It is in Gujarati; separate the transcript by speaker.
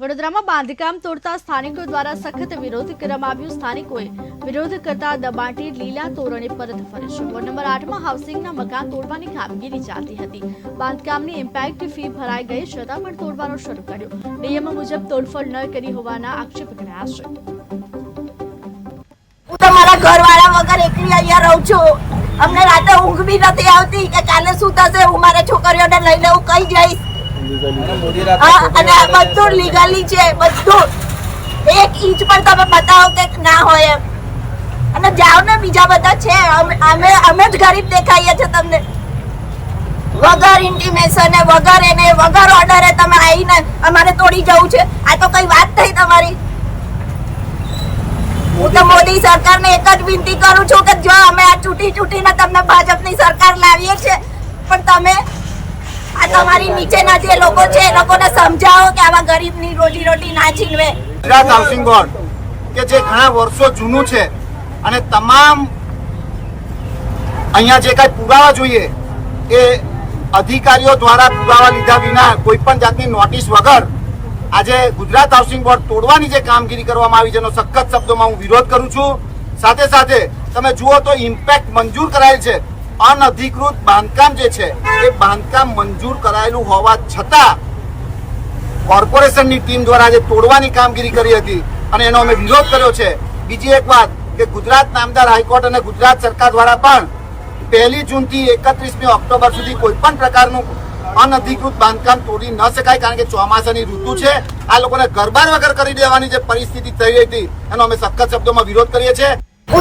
Speaker 1: વડોદરામાં બાંધકામ તોડતા સ્થાનિકો દ્વારા સખત વિરોધ કરવામાં આવ્યો. સ્થાનિકોએ વિરોધ કરતા દબાટી લીલા તોરણે પરત ફરે વોર્ડ નંબર આઠમાં હાઉસિંગના મકાન તોડવાની કામગીરી ચાલતી હતી. બાંધકામની ઇમ્પેક્ટ ફી ભરાઈ ગઈ, છતાં પણ તોડવાનો શરૂ કર્યો. નિયમો મુજબ તોડફોડ ન કરી હોવાના આક્ષેપ કર્યા છે.
Speaker 2: હું તમારા ઘરવાળા વગર એકલી અહીંયા રહું છું. અમને રાતે ઊંઘ બી નથી આવતી કે કાલે શું થશે, હું મારા છોકરીઓને લઈને હું કઈ જઈશ? અને બધું લીગલી છે બધું. એક ઇંચ પણ તમે બતાવો કે ના હોય એમ. અને જાઓ ને બીજા બધા છે અમે અમે જ ગરીબ દેખાઈએ છે તમને. વગર ઇન્ટિમેશન વગર એને વગર ઓર્ડરે તમે આવીને અમારે તોડી જવું છે. આ તો કઈ વાત થઈ તમારી. હું તો મોદી સરકારને એક જ વિનંતી કરું છું કે જો અમે આ ચૂંટી ચૂંટીને તમને ભાજપની સરકાર લાવીએ છીએ પણ તમે તમારી નીચેના જે લોકો છે, એ લોકોને સમજાવો કે આવા ગરીબની રોજી રોટી ના છીનવે.
Speaker 3: ગુજરાત હાઉસિંગ બોર્ડ, કે જે ઘણા વર્ષો જૂનું છે, અને તમામ અહીંયા જે કાંઈ પુરાવા જોઈએ, એ અધિકારીઓ દ્વારા પુરાવા લીધા વિના કોઈ પણ જાતની નોટિસ વગર આજે ગુજરાત હાઉસિંગ બોર્ડ તોડવાની જે કામગીરી કરવામાં આવી છે, એનો સખત શબ્દોમાં હું વિરોધ કરું છું. સાથે સાથે તમે જુઓ તો ઇમ્પેક્ટ મંજૂર કરાયેલ છે. અનધિકૃત બાંધકામ જે છે, એ બાંધકામ મંજૂર કરાયેલું હોવા છતાં કોર્પોરેશનની ટીમ દ્વારા જે તોડવાની કામગીરી કરી હતી અને એનો અમે વિરોધ કર્યો છે. બીજી એક વાત કે ગુજરાત નામદાર હાઈકોર્ટ અને ગુજરાત સરકાર દ્વારા પણ પહેલી જૂનથી એકત્રીસમી ઓક્ટોબર સુધી કોઈ પણ પ્રકારનું અનધિકૃત બાંધકામ તોડી ન શકાય કારણ કે ચોમાસાની ઋતુ છે. આ લોકોને ગરબાર વગર કરી દેવાની જે પરિસ્થિતિ થઈ હતી, એનો અમે સખત શબ્દોમાં વિરોધ કરીએ છીએ.